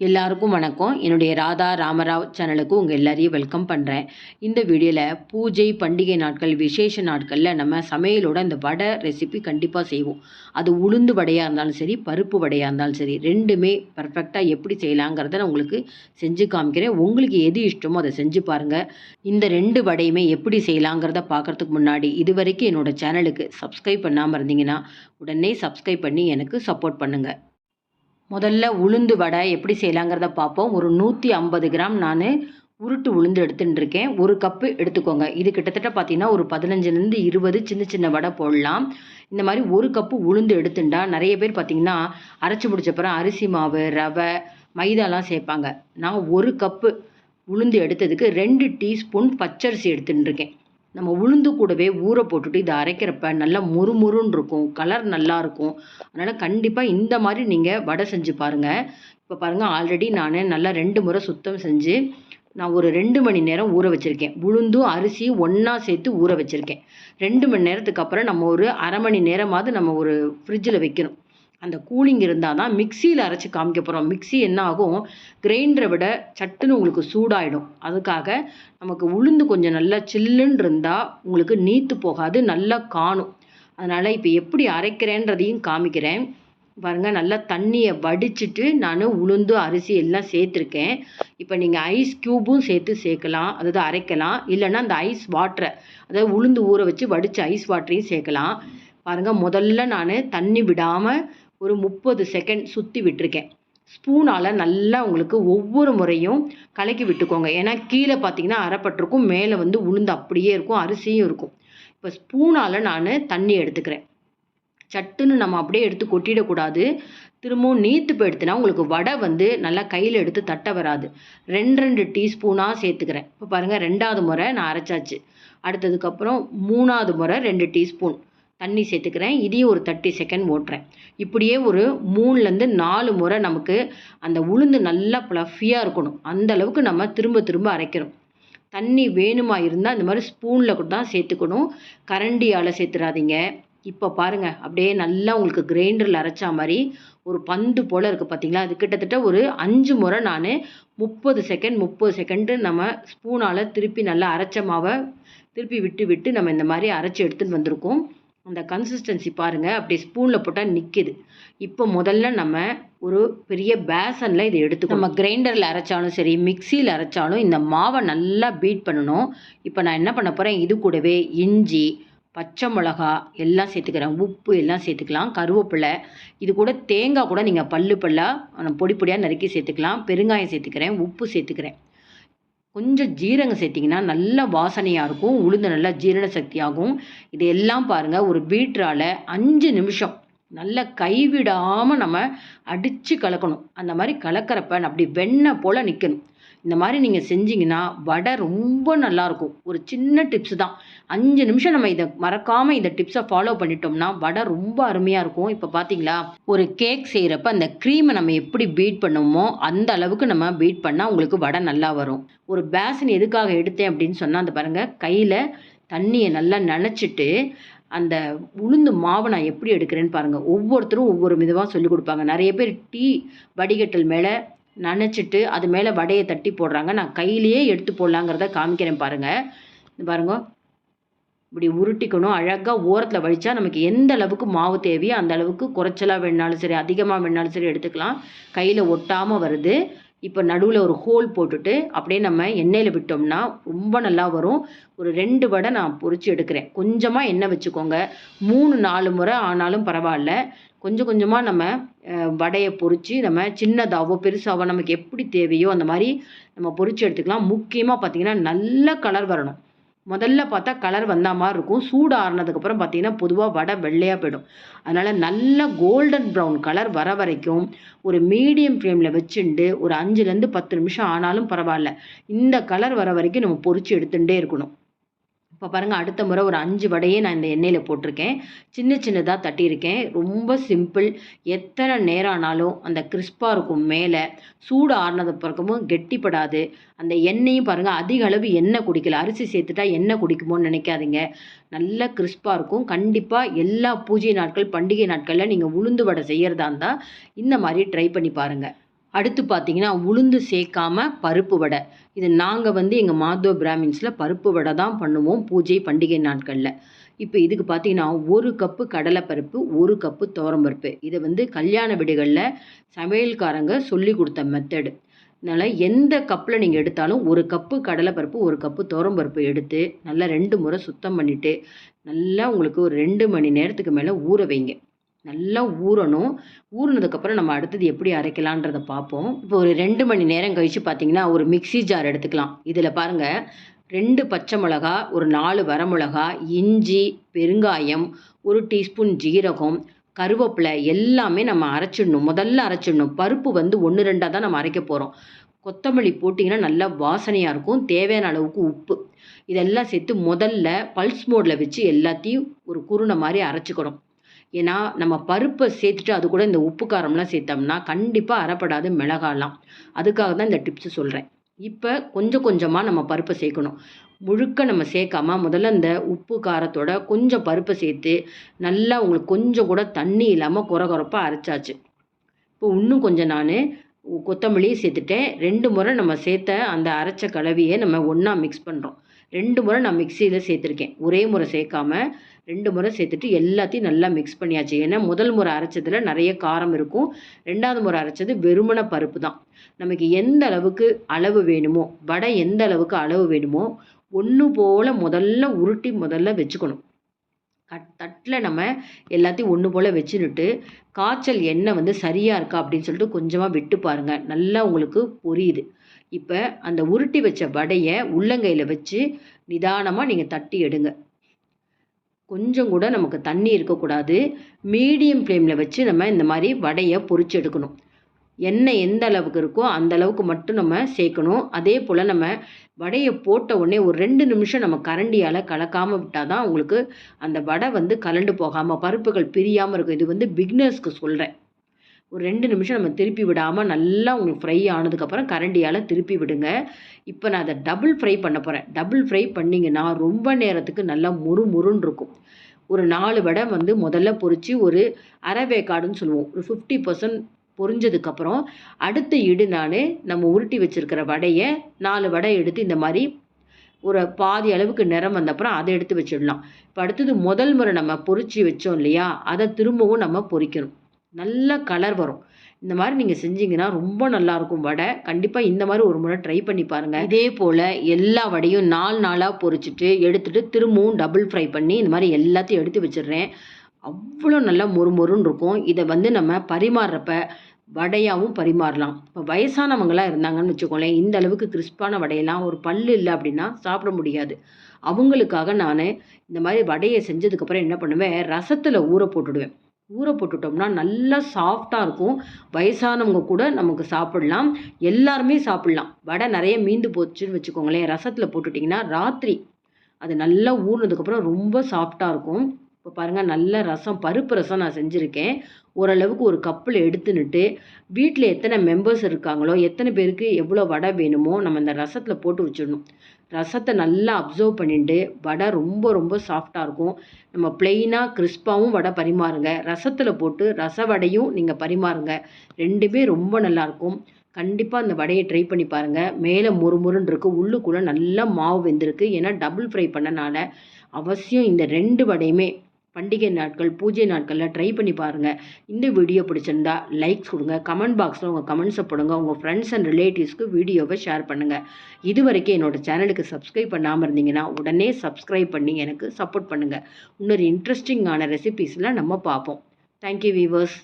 எல்லாருக்கும் வணக்கம். என்னுடைய ராதா ராமராவ் சேனலுக்கு உங்கள் எல்லாரையும் வெல்கம் பண்ணுறேன் இந்த வீடியோவில் பூஜை பண்டிகை நாட்கள் விசேஷ நாட்களில் நம்ம சமையலோட இந்த வடை ரெசிபி கண்டிப்பாக செய்வோம். அது உளுந்து வடையாக இருந்தாலும் சரி பருப்பு வடையாக இருந்தாலும் சரி ரெண்டுமே பர்ஃபெக்டாக எப்படி செய்யலாங்கிறத நான் உங்களுக்கு செஞ்சு காமிக்கிறேன். உங்களுக்கு எது இஷ்டமோ அதை செஞ்சு பாருங்கள் இந்த ரெண்டு வடையுமே எப்படி செய்யலாங்கிறத பார்க்குறதுக்கு முன்னாடி இது வரைக்கும் என்னோடய சேனலுக்கு சப்ஸ்கிரைப் பண்ணாமல் இருந்தீங்கன்னா உடனே சப்ஸ்கிரைப் பண்ணி எனக்கு சப்போர்ட் பண்ணுங்கள் முதல்ல உளுந்து வடை எப்படி செய்யலாங்கிறத பார்ப்போம். ஒரு நூற்றி ஐம்பது கிராம் நான் உருட்டு உளுந்து எடுத்துட்டுருக்கேன். ஒரு கப்பு எடுத்துக்கோங்க. இது கிட்டத்தட்ட பார்த்தீங்கன்னா ஒரு பதினஞ்சுலேருந்து இருபது சின்ன சின்ன வடை போடலாம். இந்த மாதிரி ஒரு கப்பு உளுந்து எடுத்துட்டா நிறைய பேர் பார்த்தீங்கன்னா அரைச்சி முடிச்சப்பறம் அரிசி மாவு ரவை மைதாலாம் சேர்ப்பாங்க. நான் ஒரு கப்பு உளுந்து எடுத்ததுக்கு ரெண்டு டீஸ்பூன் பச்சரிசி எடுத்துட்டுருக்கேன். நம்ம உளுந்து கூடவே ஊற போட்டுட்டு இதை அரைக்கிறப்ப நல்லா முறுமுறுன்னு இருக்கும். கலர் நல்லா இருக்கும். அதனால் கண்டிப்பாக இந்த மாதிரி நீங்கள் வடை செஞ்சு பாருங்கள் இப்போ பாருங்கள் ஆல்ரெடி நான் நல்லா ரெண்டு முறை சுத்தம் செஞ்சு நான் ஒரு ரெண்டு மணி நேரம் ஊற வச்சுருக்கேன். உளுந்தும் அரிசியும் ஒன்றா சேர்த்து ஊற வச்சுருக்கேன். ரெண்டு மணி நேரத்துக்கு அப்புறம் நம்ம ஒரு அரை மணி நேரமாவது நம்ம ஒரு ஃப்ரிட்ஜில் வைக்கணும். அந்த கூலிங் இருந்தால் தான் மிக்சியில் அரைச்சி காமிக்க போகிறோம் மிக்சி என்ன ஆகும் கிரைண்டரை விட சட்டுன்னு உங்களுக்கு சூடாயிடும். அதுக்காக நமக்கு உளுந்து கொஞ்சம் நல்லா சில்லுன்னு இருந்தால் உங்களுக்கு நீத்து போகாது நல்லா காணும். அதனால் இப்போ எப்படி அரைக்கிறேன்றதையும் காமிக்கிறேன். பாருங்கள் நல்லா தண்ணியை வடிச்சிட்டு நான் உளுந்து அரிசி எல்லாம் சேர்த்துருக்கேன். இப்போ நீங்கள் ஐஸ் க்யூபும் சேர்த்து சேர்க்கலாம். அதாவது அரைக்கலாம். இல்லைன்னா அந்த ஐஸ் வாட்டரை அதாவது உளுந்து ஊற வச்சு வடித்த ஐஸ் வாட்டரையும் சேர்க்கலாம். பாருங்கள் முதல்ல நான் தண்ணி விடாமல் ஒரு முப்பது செகண்ட் சுற்றி விட்டுருக்கேன். ஸ்பூனால் நல்லா உங்களுக்கு ஒவ்வொரு முறையும் கலக்கி விட்டுக்கோங்க. ஏன்னா கீழே பார்த்தீங்கன்னா அரைப்பட்டிருக்கும் மேலே வந்து உளுந்து அப்படியே இருக்கும் அரிசியும் இருக்கும். இப்போ ஸ்பூனால் நான் தண்ணி எடுத்துக்கிறேன். சட்டுன்னு நம்ம அப்படியே எடுத்து கொட்டிடக்கூடாது. திரும்பவும் நீத்து எடுத்துனா உங்களுக்கு வடை வந்து நல்லா கையில் எடுத்து தட்ட வராது. ரெண்டு ரெண்டு டீஸ்பூனாக சேர்த்துக்கிறேன். இப்போ பாருங்கள் ரெண்டாவது முறை நான் அரைச்சாச்சு. அடுத்ததுக்கப்புறம் மூணாவது முறை ரெண்டு டீஸ்பூன். தண்ணி சேர்த்துக்கிறேன். இதையும் ஒரு தேர்ட்டி செகண்ட் ஓட்டுறேன். இப்படியே ஒரு மூணுலேருந்து நாலு முறை நமக்கு அந்த உளுந்து நல்லா ப்ளஃபியாக இருக்கணும். அந்த அளவுக்கு நம்ம திரும்ப திரும்ப அரைக்கிறோம். தண்ணி வேணுமா இருந்தால் இந்த மாதிரி ஸ்பூனில் கூட தான் சேர்த்துக்கணும். கரண்டியால் சேர்த்துடாதீங்க இப்போ பாருங்கள் அப்படியே நல்லா உங்களுக்கு கிரைண்டரில் அரைச்சா மாதிரி ஒரு பந்து போல் இருக்குது பார்த்தீங்களா அது கிட்டத்தட்ட ஒரு அஞ்சு முறை நான் முப்பது செகண்ட் முப்பது செகண்டு நம்ம ஸ்பூனால் திருப்பி நல்லா அரைச்ச மாவை திருப்பி விட்டு விட்டு நம்ம இந்த மாதிரி அரைச்சி எடுத்துகிட்டு வந்திருக்கோம். அந்த கன்சிஸ்டன்சி பாருங்கள் அப்படி ஸ்பூனில் போட்டால் நிற்கிது இப்போ முதல்ல நம்ம ஒரு பெரிய பேசனில் இதை எடுத்து நம்ம கிரைண்டரில் அரைச்சாலும் சரி மிக்சியில் அரைச்சாலும் இந்த மாவை நல்லா பீட் பண்ணணும். இப்போ நான் என்ன பண்ண போகிறேன் இது கூடவே இஞ்சி பச்சை மிளகா எல்லாம் சேர்த்துக்கிறேன். உப்பு எல்லாம் சேர்த்துக்கலாம். கருவேப்பிலை இது கூட தேங்காய் கூட நீங்கள் பல்லு பல்லாக பொடி பொடியாக நறுக்கி சேர்த்துக்கலாம். பெருங்காயம் சேர்த்துக்கிறேன். உப்பு சேர்த்துக்கிறேன். கொஞ்சம் ஜீரகம் சேர்த்திங்கன்னா நல்ல வாசனையாக இருக்கும் உளுந்து நல்லா ஜீரண சக்தியாகும். இது எல்லாம் பாருங்கள் ஒரு பீட்ரால் அஞ்சு நிமிஷம் நல்ல கைவிடாமல் நம்ம அடித்து கலக்கணும். அந்த மாதிரி கலக்கிறப்ப அப்படி வெண்ணெய் போல் நிற்கணும் இந்த மாதிரி நீங்கள் செஞ்சீங்கன்னா வடை ரொம்ப நல்லாயிருக்கும். ஒரு சின்ன டிப்ஸ் தான். அஞ்சு நிமிஷம் நம்ம இதை மறக்காமல் இந்த டிப்ஸை ஃபாலோ பண்ணிட்டோம்னா வடை ரொம்ப அருமையாக இருக்கும். இப்போ பார்த்தீங்களா ஒரு கேக் செய்கிறப்ப அந்த க்ரீமை நம்ம எப்படி பீட் பண்ணுவோமோ அந்த அளவுக்கு நம்ம பீட் பண்ணால் உங்களுக்கு வடை நல்லா வரும். ஒரு பேசன் எதுக்காக எடுத்தேன் அப்படின்னு சொன்னால் அந்த பாருங்கள் கையில் தண்ணியை நல்லா நினச்சிட்டு அந்த உளுந்து மாவை நான் எப்படி எடுக்கிறேன்னு பாருங்கள் ஒவ்வொருத்தரும் ஒவ்வொரு விதமாக சொல்லிக் கொடுப்பாங்க. நிறைய பேர் டீ வடிகட்டல் மேலே நனைச்சிட்டு அது மேலே வடையை தட்டி போடுறாங்க. நான் கையிலேயே எடுத்து போடலாங்கிறத காமிக்கிறேன் பாருங்கள் பாருங்க. இப்படி உருட்டிக்கணும். அழகாக ஓரத்தில் வழித்தா நமக்கு எந்த அளவுக்கு மாவு தேவையோ அந்த அளவுக்கு குறைச்சலாக வேணாலும் சரி அதிகமாக வேணாலும் சரி எடுத்துக்கலாம். கையில் ஒட்டாமல் வருது. இப்போ நடுவில் ஒரு ஹோல் போட்டுட்டு அப்படியே நம்ம எண்ணெயில் விட்டோம்னா ரொம்ப நல்லா வரும். ஒரு ரெண்டு வடை நான் பொறிச்சு எடுக்கிறேன். கொஞ்சமாக எண்ணெய் வச்சுக்கோங்க. மூணு நாலு முறை ஆனாலும் பரவாயில்ல. கொஞ்சம் கொஞ்சமாக நம்ம வடையை பொறிச்சு நம்ம சின்னதாகவோ பெருசாகவோ நமக்கு எப்படி தேவையோ அந்த மாதிரி நம்ம பொறிச்சு எடுத்துக்கலாம். முக்கியமாக பார்த்திங்கன்னா நல்ல கலர் வரணும். முதல்ல பார்த்தா கலர் வந்த மாதிரி இருக்கும். சூடு ஆறுனதுக்கப்புறம் பார்த்தீங்கன்னா பொதுவாக வடை வெள்ளையாக போயிடும். அதனால் நல்ல கோல்டன் ப்ரௌன் கலர் வர வரைக்கும் ஒரு மீடியம் ஃப்ளேமில் வச்சுட்டு ஒரு அஞ்சுலேருந்து பத்து நிமிஷம் ஆனாலும் பரவாயில்ல. இந்த கலர் வர வரைக்கும் நம்ம பொறிச்சு எடுத்துகிட்டே இருக்கணும். இப்போ பாருங்கள் அடுத்த முறை ஒரு அஞ்சு வடையே நான் இந்த எண்ணெயில் போட்டிருக்கேன். சின்ன சின்னதாக தட்டியிருக்கேன். ரொம்ப சிம்பிள். எத்தனை நேரம் ஆனாலும் அந்த கிறிஸ்பாக இருக்கும் மேலே சூடு ஆறுனது பிறக்கமும் கெட்டிப்படாது. அந்த எண்ணெயும் பாருங்கள் அதிக அளவு எண்ணெய் குடிக்கல. அரிசி சேர்த்துட்டா எண்ணெய் குடிக்குமோன்னு நினைக்காதீங்க. நல்ல கிறிஸ்பாக இருக்கும். கண்டிப்பாக எல்லா பூஜை நாட்கள் பண்டிகை நாட்களில் நீங்கள் உளுந்து வடை செய்கிறதா இருந்தால் இந்த மாதிரி ட்ரை பண்ணி பாருங்கள் அடுத்து பார்த்தீங்கன்னா உளுந்து சேர்க்காம பருப்பு வடை. இது நாங்கள் வந்து எங்கள் மாதவ பிராமின்ஸில் பருப்பு வடை தான் பண்ணுவோம் பூஜை பண்டிகை நாட்களில். இப்போ இதுக்கு பார்த்தீங்கன்னா ஒரு கப்பு கடலைப்பருப்பு ஒரு கப்பு துவரம்பருப்பு. இதை வந்து கல்யாண வீடுகளில் சமையல்காரங்க சொல்லி கொடுத்த மெத்தடு அதனால் எந்த கப்பில் நீங்கள் எடுத்தாலும் ஒரு கப்பு கடலைப்பருப்பு ஒரு கப்பு தோரம்பருப்பு எடுத்து நல்லா ரெண்டு முறை சுத்தம் பண்ணிவிட்டு நல்லா உங்களுக்கு ஒரு ரெண்டு மணி நேரத்துக்கு மேலே ஊற வைங்க. நல்லா ஊறணும். ஊறினதுக்கப்புறம் நம்ம அடுத்தது எப்படி அரைக்கலான்றதை பார்ப்போம். இப்போ ஒரு ரெண்டு மணி நேரம் கழித்து பார்த்தீங்கன்னா ஒரு மிக்சி ஜார் எடுத்துக்கலாம். இதில் பாருங்கள் ரெண்டு பச்சை மிளகா ஒரு நாலு வரமிளகா இஞ்சி பெருங்காயம் ஒரு டீஸ்பூன் ஜீரகம் கருவேப்பிலை எல்லாமே நம்ம அரைச்சிடணும். முதல்ல அரைச்சிடணும். பருப்பு வந்து ஒன்று ரெண்டாக தான் நம்ம அரைக்க போகிறோம் கொத்தமல்லி போட்டிங்கன்னா நல்லா வாசனையாக இருக்கும். தேவையான அளவுக்கு உப்பு. இதெல்லாம் சேர்த்து முதல்ல பல்ஸ் மோடில் வச்சு எல்லாத்தையும் ஒரு குருணை மாதிரி அரைச்சிக்கணும். ஏன்னா நம்ம பருப்பை சேர்த்துட்டு அது கூட இந்த உப்பு காரம்லாம் சேர்த்தோம்னா கண்டிப்பாக அறப்படாது மிளகாலாம். அதுக்காக தான் இந்த டிப்ஸு சொல்கிறேன் இப்போ கொஞ்சம் கொஞ்சமாக நம்ம பருப்பை சேர்க்கணும். முழுக்க நம்ம சேர்க்காம முதல்ல இந்த உப்பு காரத்தோட கொஞ்சம் பருப்பை சேர்த்து நல்லா உங்களுக்கு கொஞ்சம் கூட தண்ணி இல்லாமல் குறை குறைப்பாக அரைச்சாச்சு. இப்போ இன்னும் கொஞ்சம் நான் கொத்தமல்லியும் சேர்த்துட்டேன். ரெண்டு முறை நம்ம சேர்த்த அந்த அரைச்ச கலவையை நம்ம ஒன்றா மிக்ஸ் பண்ணுறோம் ரெண்டு முறை நான் மிக்சியில் சேர்த்துருக்கேன். ஒரே முறை சேர்க்காம ரெண்டு முறை சேர்த்துட்டு எல்லாத்தையும் நல்லா மிக்ஸ் பண்ணியாச்சு. ஏன்னா முதல் முறை அரைச்சதில் நிறைய காரம் இருக்கும். ரெண்டாவது முறை அரைச்சது வெறுமன பருப்பு தான். நமக்கு எந்த அளவுக்கு அளவு வேணுமோ வடை எந்த அளவுக்கு அளவு வேணுமோ ஒன்று போல் முதல்ல உருட்டி முதல்ல வச்சுக்கணும். கட் தட்டில் நம்ம எல்லாத்தையும் ஒன்று போல் வச்சுன்னுட்டு காய்ச்சல் எண்ணெய் வந்து சரியாக இருக்கா அப்படின்னு சொல்லிட்டு கொஞ்சமாக விட்டு பாருங்கள் நல்லா உங்களுக்கு புரியுது. இப்போ அந்த உருட்டி வச்ச வடையை உள்ளங்கையில் வச்சு நிதானமாக நீங்கள் தட்டி எடுங்க. கொஞ்சம் கூட நமக்கு தண்ணி இருக்கக்கூடாது. மீடியம் ஃப்ளேமில் வச்சு நம்ம இந்த மாதிரி வடையை பொறிச்சு எடுக்கணும். எண்ணெய் எந்த அளவுக்கு இருக்கோ அந்த அளவுக்கு மட்டும் நம்ம சேர்க்கணும். அதே போல் நம்ம வடையை போட்ட உடனே ஒரு ரெண்டு நிமிஷம் நம்ம கரண்டியால் கலக்காமல் விட்டால் தான் உங்களுக்கு அந்த வடை வந்து கலண்டு போகாமல் பருப்புகள் பிரியாமல் இருக்கும். இது வந்து பிக்னர்ஸ்க்கு சொல்கிறேன் ஒரு ரெண்டு நிமிஷம் நம்ம திருப்பி விடாமல் நல்லா உங்களுக்கு ஃப்ரை ஆனதுக்கப்புறம் கரண்டியால் திருப்பி விடுங்க. இப்போ நான் அதை டபுள் ஃப்ரை பண்ண போகிறேன் டபுள் ஃப்ரை பண்ணிங்கன்னா ரொம்ப நேரத்துக்கு நல்லா முறு முருன்னு இருக்கும். ஒரு நாலு வடை வந்து முதல்ல பொறிச்சு ஒரு அரை வேக்காடுன்னு சொல்லுவோம். ஒரு ஃபிஃப்டி பர்சன்ட் பொரிஞ்சதுக்கப்புறம் அடுத்த இடு நான் நம்ம உருட்டி வச்சுருக்கிற வடையை நாலு வடை எடுத்து இந்த மாதிரி ஒரு பாதி அளவுக்கு நிறம் வந்தப்புறம் அதை எடுத்து வச்சிடலாம். இப்போ அடுத்தது முதல் முறை நம்ம பொறிச்சு வச்சோம் இல்லையா? அதை திரும்பவும் நம்ம பொறிக்கணும் நல்ல கலர் வரும். இந்த மாதிரி நீங்கள் செஞ்சீங்கன்னா ரொம்ப நல்லாயிருக்கும் வடை. கண்டிப்பாக இந்த மாதிரி ஒரு முறை ட்ரை பண்ணி பாருங்கள் இதே போல் எல்லா வடையும் நாலு நாளாக பொரிச்சிட்டு எடுத்துகிட்டு திரும்பவும் டபுள் ஃப்ரை பண்ணி இந்த மாதிரி எல்லாத்தையும் எடுத்து வச்சிடுறேன். அவ்வளோ நல்லா மொறு மொறுன்னு இருக்கும். இதை வந்து நம்ம பரிமாறுறப்ப வடையாகவும் பரிமாறலாம். இப்போ வயசானவங்களாம் இருந்தாங்கன்னு வச்சுக்கோங்களேன் இந்த அளவுக்கு கிறிஸ்பான வடையெல்லாம் ஒரு பல் இல்லை அப்படின்னா சாப்பிட முடியாது. அவங்களுக்காக நான் இந்த மாதிரி வடையை செஞ்சதுக்கப்புறம் என்ன பண்ணுவேன் ரசத்தில் ஊற போட்டுடுவேன். ஊற போட்டுட்டோம்னா நல்லா சாஃப்டாக இருக்கும். வயசானவங்க கூட நமக்கு சாப்பிடலாம். எல்லாருமே சாப்பிட்லாம். வடை நிறைய மீந்து போச்சுன்னு வச்சுக்கோங்களேன் ரசத்தில் போட்டுட்டிங்கன்னா ராத்திரி அது நல்லா ஊறினதுக்கப்புறம் ரொம்ப சாஃப்டாக இருக்கும். இப்போ பாருங்கள் நல்ல ரசம் பருப்பு ரசம் நான் செஞ்சுருக்கேன். ஓரளவுக்கு ஒரு கப்பில் எடுத்துன்னுட்டு வீட்டில் எத்தனை மெம்பர்ஸ் இருக்காங்களோ எத்தனை பேருக்கு எவ்வளோ வடை வேணுமோ நம்ம இந்த ரசத்தில் போட்டு வச்சிடணும். ரசத்தை நல்லா அப்சர்வ் பண்ணிட்டு வடை ரொம்ப ரொம்ப சாஃப்டாக இருக்கும். நம்ம பிளெயினாக கிறிஸ்பாகவும் வடை பரிமாறுங்க. ரசத்தில் போட்டு ரச வடையும் நீங்கள் பரிமாறுங்க. ரெண்டுமே ரொம்ப நல்லாயிருக்கும் கண்டிப்பாக அந்த வடையை ட்ரை பண்ணி பாருங்கள் மேலே முறுமுறுன்னு இருக்குது உள்ளுக்குள்ளே நல்லா மாவு வெந்திருக்கு. ஏன்னா டபுள் ஃப்ரை பண்ணனால அவசியம் இந்த ரெண்டு வடையுமே பண்டிகை நாட்கள் பூஜை நாட்களில் ட்ரை பண்ணி பாருங்கள் இந்த வீடியோ பிடிச்சிருந்தா லைக்ஸ் கொடுங்க. கமெண்ட் பாக்ஸில் உங்கள் கமெண்ட்ஸை போடுங்க. உங்கள் ஃப்ரெண்ட்ஸ் அண்ட் ரிலேட்டிவ்ஸ்க்கு வீடியோவை ஷேர் பண்ணுங்கள் இது வரைக்கும் என்னோடய சேனலுக்கு சப்ஸ்கிரைப் பண்ணாமல் இருந்தீங்கன்னா உடனே சப்ஸ்கிரைப் பண்ணி எனக்கு சப்போர்ட் பண்ணுங்கள் இன்னொரு இன்ட்ரெஸ்டிங்கான ரெசிபீஸ்லாம் நம்ம பார்ப்போம். Thank you viewers